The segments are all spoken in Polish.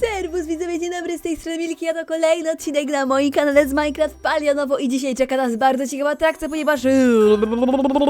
Serwus widzowie, dzień dobry, z tej strony Milki, a to kolejny odcinek na moim kanale z Minecraft Palionowo i dzisiaj czeka nas bardzo ciekawa atrakcja, ponieważ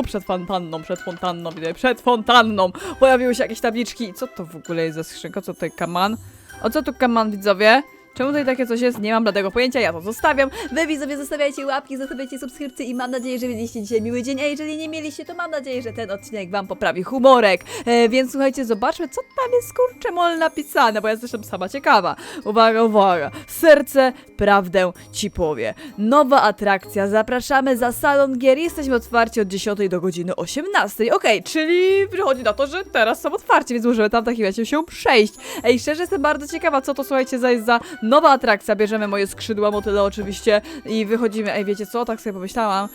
przed fontanną, przed fontanną, widzowie, przed fontanną pojawiły się jakieś tabliczki. Co to w ogóle jest za skrzynka? Co tutaj kaman? O co tu kaman, widzowie? Czemu tutaj takie coś jest? Nie mam bladego pojęcia, ja to zostawiam. Wy widzowie zostawiajcie łapki, zostawiajcie subskrypcje i mam nadzieję, że mieliście dzisiaj miły dzień, a jeżeli nie mieliście, to mam nadzieję, że ten odcinek wam poprawi humorek. E, więc słuchajcie, zobaczmy, co tam jest kurczę mol napisane, bo ja zresztą sama ciekawa. Uwaga, uwaga. Serce prawdę ci powie. Nowa atrakcja, zapraszamy za salon gier. Jesteśmy otwarci od 10 do godziny 18. Okej, czyli wychodzi na to, że teraz są otwarci, więc możemy tam w takim razie się przejść. Ej, szczerze jestem bardzo ciekawa, co to słuchajcie za za nowa atrakcja. Bierzemy moje skrzydła motyle oczywiście i wychodzimy. Ej, wiecie co? Tak sobie pomyślałam.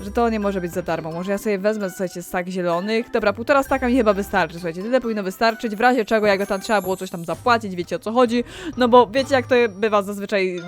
Że to nie może być za darmo. Może ja sobie wezmę, słuchajcie, stak zielonych. Dobra, półtora staka mi chyba wystarczy, słuchajcie. Tyle powinno wystarczyć. W razie czego, jakby tam trzeba było coś tam zapłacić, wiecie o co chodzi. No bo wiecie, jak to bywa zazwyczaj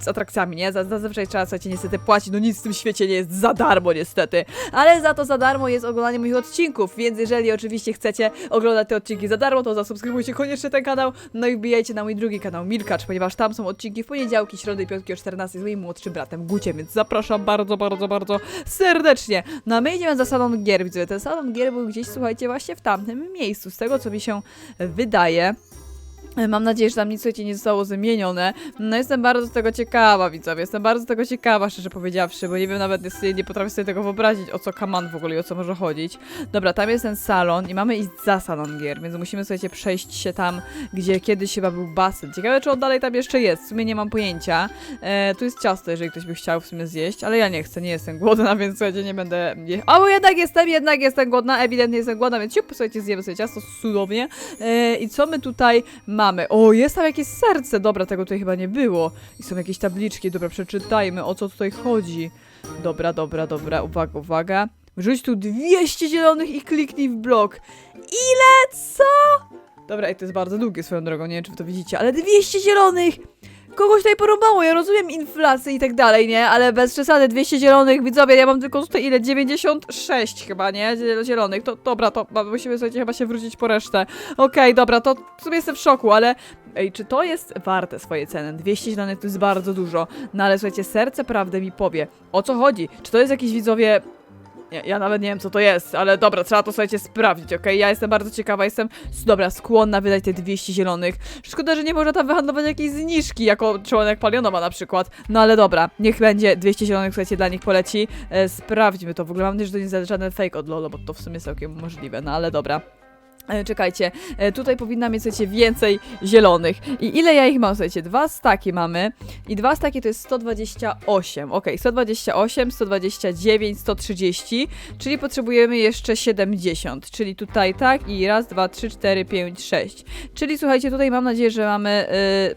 z atrakcjami, nie? Za- Zazwyczaj trzeba, słuchajcie, niestety płacić. No nic w tym świecie nie jest za darmo, niestety. Ale za to za darmo jest oglądanie moich odcinków, więc jeżeli oczywiście chcecie oglądać te odcinki za darmo, to zasubskrybujcie koniecznie ten kanał. No i wbijajcie na mój drugi kanał Milkacz, ponieważ tam są odcinki w poniedziałki, środy i piątki o 14 z moim młodszym bratem Guciem, więc zapraszam bardzo, bardzo, bardzo serdecznie. No a my idziemy za salon gier, widzę. Ten salon gier był gdzieś, słuchajcie, właśnie w tamtym miejscu, z tego co mi się wydaje. Mam nadzieję, że tam nic słuchajcie, nie zostało zmienione. No jestem bardzo tego ciekawa, widzowie. Jestem bardzo tego ciekawa, szczerze powiedziawszy, bo nie wiem nawet, nie potrafię sobie tego wyobrazić, o co kaman w ogóle i o co może chodzić. Dobra, tam jest ten salon i mamy iść za salon gier, więc musimy, słuchajcie, przejść się tam, gdzie kiedyś chyba był basen. Ciekawe, czy on dalej tam jeszcze jest, w sumie nie mam pojęcia. E, tu jest ciasto, jeżeli ktoś by chciał w sumie zjeść, ale ja nie chcę, nie jestem głodna, więc słuchajcie, nie będę... O, bo jednak jestem, jednak jestem głodna, ewidentnie jestem głodna, więc siup, słuchajcie, zjemy sobie ciasto cudownie. E, I co my tutaj mamy? O, jest tam jakieś serce, dobra, tego tutaj chyba nie było. I są jakieś tabliczki, dobra, przeczytajmy, o co tutaj chodzi. Dobra, dobra, dobra, uwaga, uwaga. Wrzuć tu 200 zielonych i kliknij w blok. Ile? Co? Dobra, i to jest bardzo długie swoją drogą, nie wiem czy wy to widzicie, ale 200 zielonych! Kogoś tutaj porąbało, ja rozumiem inflację i tak dalej, nie? Ale bez przesady, 200 zielonych, widzowie, ja mam tylko tutaj ile? 96 chyba, nie? Zie- Zielonych, to dobra, to musimy słuchajcie, chyba się wrócić po resztę. Okej, dobra, to w sumie jestem w szoku, ale ej, czy to jest warte swojej ceny? 200 zielonych to jest bardzo dużo, no ale słuchajcie, serce prawdę mi powie. O co chodzi? Czy to jest jakiś widzowie... Nie, ja nawet nie wiem, co to jest, ale dobra, trzeba to słuchajcie sprawdzić, okej? Ja jestem bardzo ciekawa, jestem, dobra, skłonna wydać te 200 zielonych. Szkoda, że nie można tam wyhandlować jakiejś zniżki, jako członek Palionowa na przykład. No ale dobra, niech będzie 200 zielonych, słuchajcie, dla nich poleci. E, sprawdźmy to, w ogóle mam nadzieję, że to nie jest żaden fake od Lolo, bo to w sumie jest całkiem możliwe, no ale dobra. E, Czekajcie, e, tutaj powinna mieć, słuchajcie, więcej zielonych. I ile ja ich mam, słuchajcie? Dwa staki mamy. I dwa staki to jest 128. Ok, 128, 129, 130. Czyli potrzebujemy jeszcze 70. Czyli tutaj tak i raz, dwa, trzy, cztery, pięć, sześć. Czyli słuchajcie, tutaj mam nadzieję, że mamy.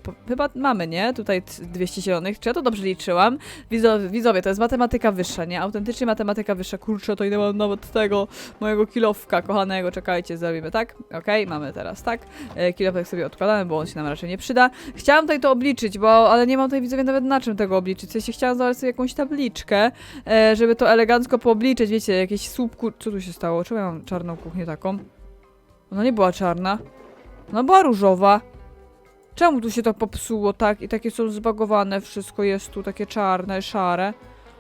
Yy, chyba mamy, nie? Tutaj t- 200 zielonych. Czy ja to dobrze liczyłam? Widzowie, widzowie, to jest matematyka wyższa, nie? Autentycznie matematyka wyższa. Kurczę, to ile mam nawet tego mojego kilowka kochanego. Czekajcie, zrobimy tak. Okej, mamy teraz tak. E, kilowek sobie odkładamy, bo on się nam raczej nie przyda. Chciałam tutaj to obliczyć, bo ale nie mam tutaj widzowie nawet na czym tego obliczyć. Sensie chciałam założyć sobie jakąś tabliczkę, e, żeby to elegancko poobliczyć. Wiecie, jakieś słupku. Co tu się stało? Czemu ja mam czarną kuchnię taką? Ona nie była czarna. Ona była różowa. Czemu tu się to popsuło tak i takie są zbagowane? Wszystko jest tu takie czarne, szare.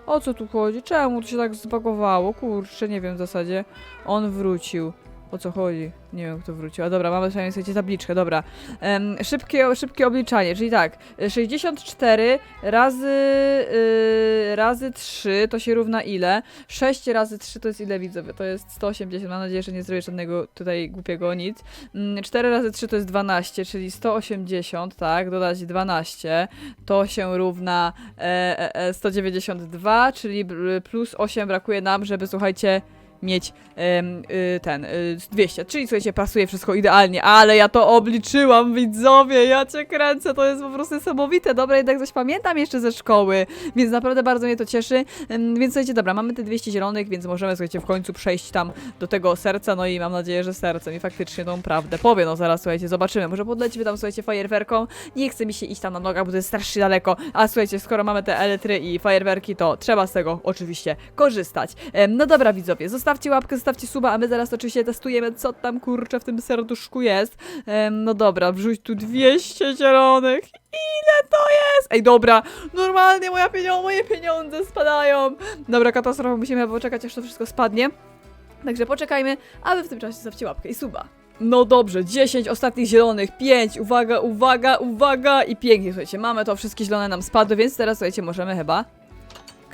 O co tu chodzi? Czemu tu się tak zbagowało? Kurczę, nie wiem w zasadzie. On wrócił. O co chodzi? Nie wiem, kto wrócił. A dobra, mamy przynajmniej słuchajcie, tabliczkę, dobra. Em, szybkie, szybkie obliczanie, czyli tak, y, 64 razy, y, razy 3 to się równa ile? 6 razy 3 to jest ile widzowie? To jest 180, mam nadzieję, że nie zrobię żadnego tutaj głupiego nic. Mm, 4 razy 3 to jest 12, czyli 180, tak, dodać 12, to się równa e, e, e, 192, czyli br- plus 8 brakuje nam, żeby, słuchajcie, mieć y, ten, y, 200. Czyli słuchajcie, pasuje wszystko idealnie, ale ja to obliczyłam, widzowie, ja cię kręcę, to jest po prostu niesamowite. Dobra, jednak coś pamiętam jeszcze ze szkoły, więc naprawdę bardzo mnie to cieszy. Więc słuchajcie, dobra, mamy te 200 zielonych, więc możemy, słuchajcie, w końcu przejść tam do tego serca, no i mam nadzieję, że serce mi faktycznie tą prawdę powie. No zaraz, słuchajcie, zobaczymy. Może podlecimy tam, słuchajcie, fajerwerką. Nie chce mi się iść tam na nogach, bo to jest strasznie daleko, a słuchajcie, skoro mamy te elitry i fajerwerki, to trzeba z tego oczywiście korzystać. No dobra, widzowie, zostawcie zostawcie łapkę, zostawcie suba, a my zaraz oczywiście testujemy, co tam kurczę w tym serduszku jest. Em, no dobra, wrzuć tu 200 zielonych. Ile to jest? Ej, dobra, normalnie moja pienio moje pieniądze spadają. Dobra, katastrofa, musimy poczekać, aż to wszystko spadnie. Także poczekajmy, a wy w tym czasie zostawcie łapkę i suba. No dobrze, 10 ostatnich zielonych, 5, uwaga, uwaga, uwaga i pięknie, słuchajcie, mamy to, wszystkie zielone nam spadły, więc teraz, słuchajcie, możemy chyba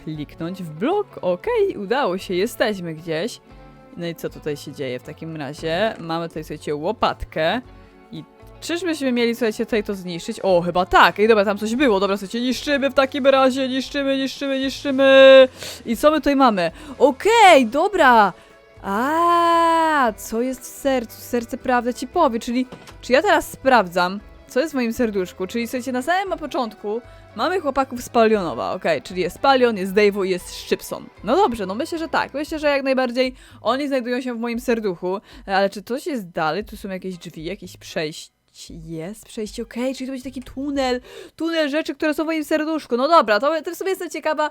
kliknąć w blok, okej, udało się, jesteśmy gdzieś. No i co tutaj się dzieje w takim razie? Mamy tutaj, słuchajcie, łopatkę i czyżbyśmy mieli, słuchajcie, tutaj to zniszczyć? O, chyba tak, ej, dobra, tam coś było, dobra, słuchajcie, niszczymy w takim razie, niszczymy, niszczymy, niszczymy i co my tutaj mamy? Okej, dobra, a, co jest w sercu? Serce prawdę ci powie, czyli czy ja teraz sprawdzam, co jest w moim serduszku? Czyli słuchajcie, na samym początku mamy chłopaków z Palionowa, okej, czyli jest Palion, jest Dave'o i jest Szczypson. No dobrze, no myślę, że tak. Myślę, że jak najbardziej oni znajdują się w moim serduchu, ale czy coś jest dalej? Tu są jakieś drzwi, jakieś przejście. Jest przejście, okej, czyli to będzie taki tunel, tunel rzeczy, które są w moim serduszku. No dobra, to też sobie jestem ciekawa,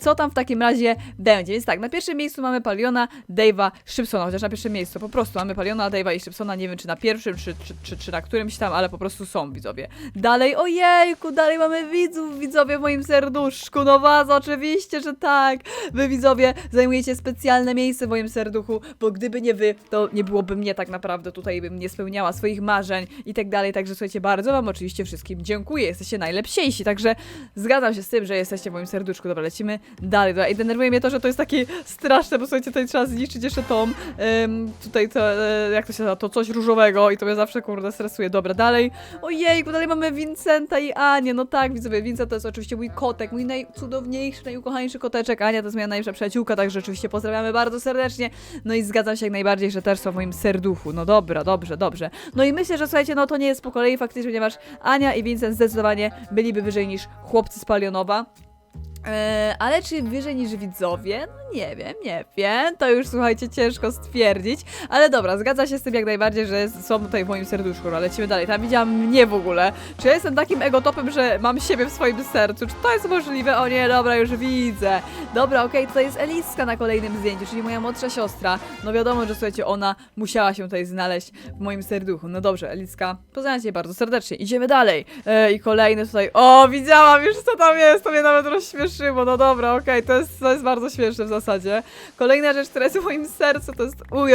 co tam w takim razie będzie. Więc tak, na pierwszym miejscu mamy Paliona, Dave'a, Szybsona, chociaż na pierwszym miejscu po prostu mamy Paliona, Dave'a i Szybsona, nie wiem czy na pierwszym, czy, czy, czy, czy na którymś tam, ale po prostu są widzowie. Dalej, ojejku, dalej mamy widzów, widzowie w moim serduszku, no was, oczywiście, że tak. Wy widzowie zajmujecie specjalne miejsce w moim serduchu, bo gdyby nie wy, to nie byłoby mnie tak naprawdę tutaj, bym nie spełniała swoich marzeń i tak dalej, także słuchajcie, bardzo wam oczywiście wszystkim dziękuję, jesteście najlepsiejsi, także zgadzam się z tym, że jesteście w moim serduszku, dobra, lecimy dalej, dobra, i denerwuje mnie to, że to jest takie straszne, bo słuchajcie, tutaj trzeba zniszczyć jeszcze ym, tutaj to, e, jak to się nazywa, to coś różowego i to mnie zawsze, kurde, stresuje, dobra, dalej, ojejku, dalej mamy Vincenta i Anię, no tak, widzowie, Vincent to jest oczywiście mój kotek, mój najcudowniejszy, najukochańszy koteczek, Ania to jest moja najlepsza przyjaciółka, także oczywiście pozdrawiamy bardzo serdecznie, no i zgadzam się jak najbardziej, że też są w moim serduchu, no dobra, dobrze, dobrze, no i myślę, że słuchajcie, no to nie jest po kolei faktycznie, ponieważ Ania i Vincent zdecydowanie byliby wyżej niż chłopcy z Palionowa. Eee, ale czy wyżej niż widzowie? No nie wiem, nie wiem. To już słuchajcie, ciężko stwierdzić. Ale dobra, zgadza się z tym jak najbardziej, że są tutaj w moim serduszku. No, lecimy dalej. Tam widziałam mnie w ogóle. Czy ja jestem takim egotopem, że mam siebie w swoim sercu? Czy to jest możliwe? O nie, dobra, już widzę. Dobra, okej, tutaj jest Eliska na kolejnym zdjęciu, czyli moja młodsza siostra. No wiadomo, że słuchajcie, ona musiała się tutaj znaleźć w moim serduchu. No dobrze, Eliska, pozdrawiam cię bardzo serdecznie. Idziemy dalej. E, I kolejny tutaj. O, widziałam już co tam jest. To mnie nawet rozśmieszyło. No dobra, okej, to, jest, to jest bardzo śmieszne w zasadzie. Kolejna rzecz, która jest w moim sercu, to jest UJ,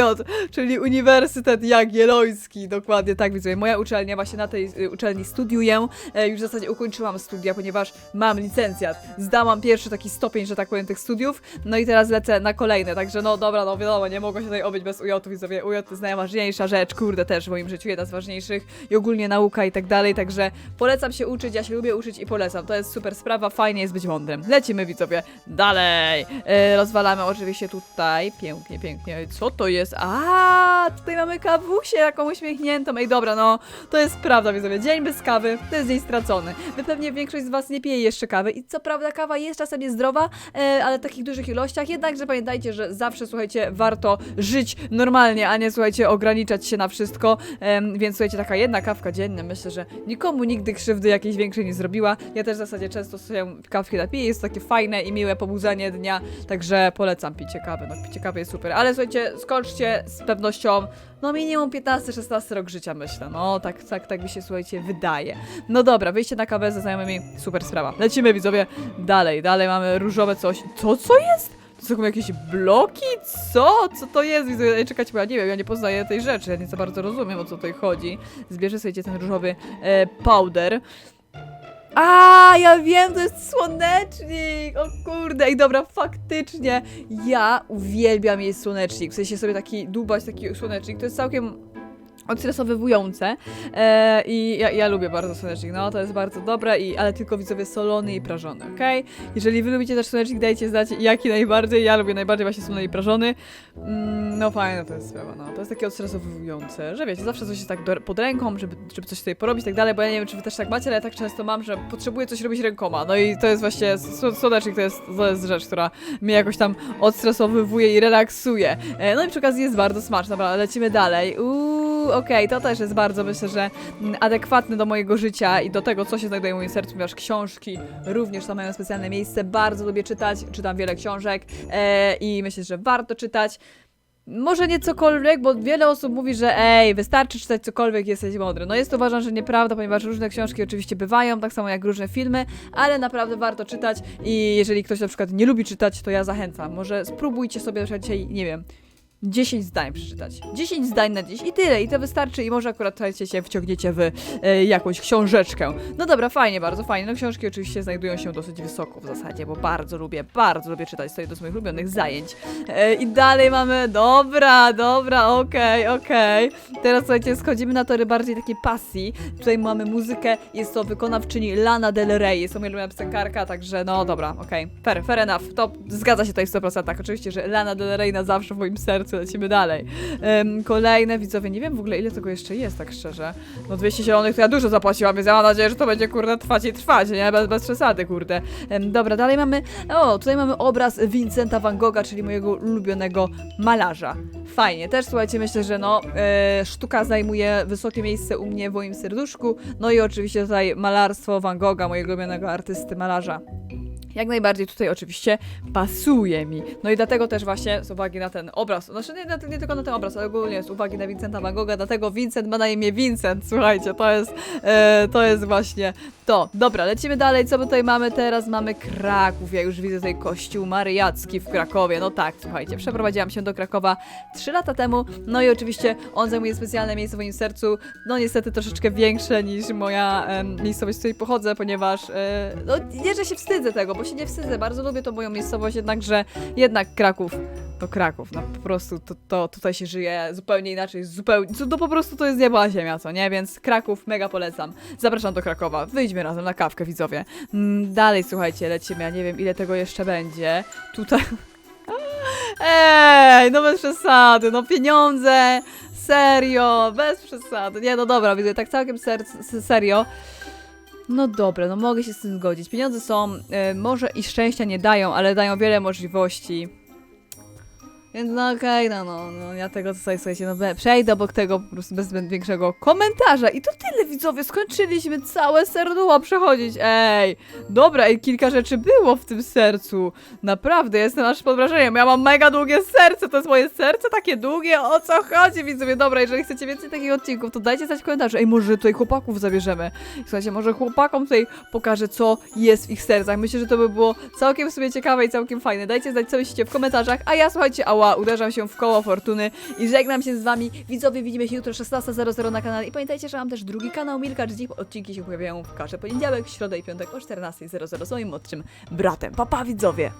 czyli Uniwersytet Jagielloński. Dokładnie tak, widzę. Moja uczelnia, właśnie na tej y, uczelni studiuję. E, już w zasadzie ukończyłam studia, ponieważ mam licencjat. Zdałam pierwszy taki stopień, że tak powiem, tych studiów. No i teraz lecę na kolejne. Także no dobra, no wiadomo, nie mogło się tutaj obyć bez UJ, widzowie. UJ to jest najważniejsza rzecz, kurde, też w moim życiu, jedna z ważniejszych i ogólnie nauka i tak dalej. Także polecam się uczyć, ja się lubię uczyć i polecam. To jest super sprawa, fajnie jest być mądrym. Lecimy, widzowie, dalej. E, rozwalamy oczywiście tutaj. Pięknie, pięknie. Co to jest? A, tutaj mamy kawusię taką uśmiechniętą. Ej, dobra, no, to jest prawda, widzowie. Dzień bez kawy to jest dzień stracony. Wy pewnie większość z was nie pije jeszcze kawy i co prawda kawa jest czasem niezdrowa, e, ale w takich dużych ilościach. Jednakże pamiętajcie, że zawsze, słuchajcie, warto żyć normalnie, a nie, słuchajcie, ograniczać się na wszystko. Em, więc słuchajcie, taka jedna kawka dziennie, myślę, że nikomu nigdy krzywdy jakiejś większej nie zrobiła. Ja też w zasadzie często sobie kawki napiję, jest takie fajne i miłe pobudzenie dnia, także polecam picie kawy. No, picie kawy jest super, ale słuchajcie, skończcie z pewnością, no minimum 15-16 rok życia, myślę. No, tak, tak, tak mi się, słuchajcie, wydaje. No dobra, wyjście na kawę ze znajomymi, super sprawa. Lecimy, widzowie, dalej, dalej mamy różowe coś. Co, co jest? To są jakieś bloki? Co? Co to jest? Widzę, czekajcie, bo ja nie wiem, ja nie poznaję tej rzeczy, ja nie za bardzo rozumiem, o co tutaj chodzi. Zbierzę sobie ten różowy e, powder. A, ja wiem, to jest słonecznik! O kurde, i dobra, faktycznie. Ja uwielbiam jeść słonecznik. W sensie sobie taki dubać taki słonecznik. To jest całkiem odstresowywujące. E, i ja, ja lubię bardzo słonecznik, no to jest bardzo dobre, i, ale tylko widzowie solony i prażony, okej? Jeżeli wy lubicie też słonecznik, dajcie znać jaki najbardziej, ja lubię najbardziej właśnie solony i prażony, mm, no fajne to jest sprawa, no. To jest takie odstresowujące, że wiecie, zawsze coś jest tak do, pod ręką, żeby, żeby coś tutaj porobić i tak dalej, bo ja nie wiem, czy wy też tak macie, ale ja tak często mam, że potrzebuję coś robić rękoma, no i to jest właśnie, sł- słonecznik to jest, to jest rzecz, która mnie jakoś tam odstresowywuje i relaksuje, e, no i przy okazji jest bardzo smaczna, dobra, lecimy dalej, uuu, okej, to też jest bardzo, myślę, że mm, adekwatne do mojego życia i do tego, co się znajduje w moim sercu, ponieważ książki również tam mają specjalne miejsce. Bardzo lubię czytać, czytam wiele książek e, i myślę, że warto czytać. może nie cokolwiek, bo wiele osób mówi, że ej, wystarczy czytać cokolwiek, jesteś mądry. No jest to uważam, że nieprawda, ponieważ różne książki oczywiście bywają, tak samo jak różne filmy, ale naprawdę warto czytać i jeżeli ktoś na przykład nie lubi czytać, to ja zachęcam. Może spróbujcie sobie na przykład dzisiaj, nie wiem, 10 zdań przeczytać. 10 zdań na dziś i tyle, i to wystarczy i może akurat słuchajcie, się wciągniecie w e, jakąś książeczkę. No dobra, fajnie, bardzo fajnie. No książki oczywiście znajdują się dosyć wysoko w zasadzie, bo bardzo lubię, bardzo lubię czytać, to jedno z moich ulubionych zajęć. E, I dalej mamy, dobra, dobra, okej, okej. Teraz słuchajcie, schodzimy na tory bardziej takiej pasji. Tutaj mamy muzykę, jest to wykonawczyni Lana Del Rey, jest to moja ulubiona piosenkarka, także no dobra, okej, fair, fair enough, to zgadza się tutaj w 100%, oczywiście, że Lana Del Rey na zawsze w moim sercu, lecimy dalej. Kolejne widzowie, nie wiem w ogóle ile tego jeszcze jest, tak szczerze. No 200 zielonych to ja dużo zapłaciłam, więc ja mam nadzieję, że to będzie kurde trwać i trwać, nie? Bez, bez przesady, kurde. Dobra, dalej mamy, o, tutaj mamy obraz Vincenta van Gogha, czyli mojego ulubionego malarza. Fajnie, też słuchajcie, myślę, że no, e, sztuka zajmuje wysokie miejsce u mnie w moim serduszku, no i oczywiście tutaj malarstwo Van Gogha, mojego ulubionego artysty, malarza. Jak najbardziej tutaj oczywiście pasuje mi. No i dlatego też właśnie z uwagi na ten obraz, znaczy nie, nie tylko na ten obraz, ale ogólnie z uwagi na Vincenta Van dlatego Vincent ma na imię Vincent, słuchajcie, to jest, e, to jest właśnie to. Dobra, lecimy dalej, co my tutaj mamy teraz? Mamy Kraków, ja już widzę tutaj kościół mariacki w Krakowie, no tak, słuchajcie, przeprowadziłam się do Krakowa 3 lata temu, no i oczywiście on zajmuje specjalne miejsce w moim sercu, no niestety troszeczkę większe niż moja em, miejscowość, z której pochodzę, ponieważ, e, no nie, że się wstydzę tego, bo się nie wstydzę, bardzo lubię tą moją miejscowość, jednakże jednak Kraków to Kraków, no po prostu to, to tutaj się żyje zupełnie inaczej, zupełnie, to, to po prostu to jest nieba ziemia, co nie, więc Kraków mega polecam. Zapraszam do Krakowa, wyjdźmy razem na kawkę, widzowie. Mm, dalej, słuchajcie, lecimy, ja nie wiem ile tego jeszcze będzie. Tutaj... Ej, no bez przesady, no pieniądze, serio, bez przesady. Nie, no dobra, widzę, tak całkiem ser serio. No dobra, no mogę się z tym zgodzić. Pieniądze są, e, może i szczęścia nie dają, ale dają wiele możliwości. Więc no okej, no, no, no, ja tego tutaj, słuchajcie, no przejdę obok tego po prostu bez zbyt większego komentarza. I to tyle, widzowie, skończyliśmy całe serducho przechodzić, ej. Dobra, i kilka rzeczy było w tym sercu. Naprawdę, jestem aż pod wrażeniem. Ja mam mega długie serce, to jest moje serce takie długie, o co chodzi, widzowie? Dobra, jeżeli chcecie więcej takich odcinków, to dajcie znać w komentarzu. Ej, może tutaj chłopaków zabierzemy. Słuchajcie, może chłopakom tutaj pokażę, co jest w ich sercach. Myślę, że to by było całkiem w ciekawe i całkiem fajne. Dajcie znać, co myślicie w komentarzach, a ja, słuchajcie, ała, uderzam się w koło fortuny i żegnam się z wami. Widzowie, widzimy się jutro 16.00 na kanale i pamiętajcie, że mam też drugi kanał Milka, gdzie odcinki się pojawiają w każdy poniedziałek, środę i piątek o 14.00 z moim młodszym bratem. Papa, widzowie!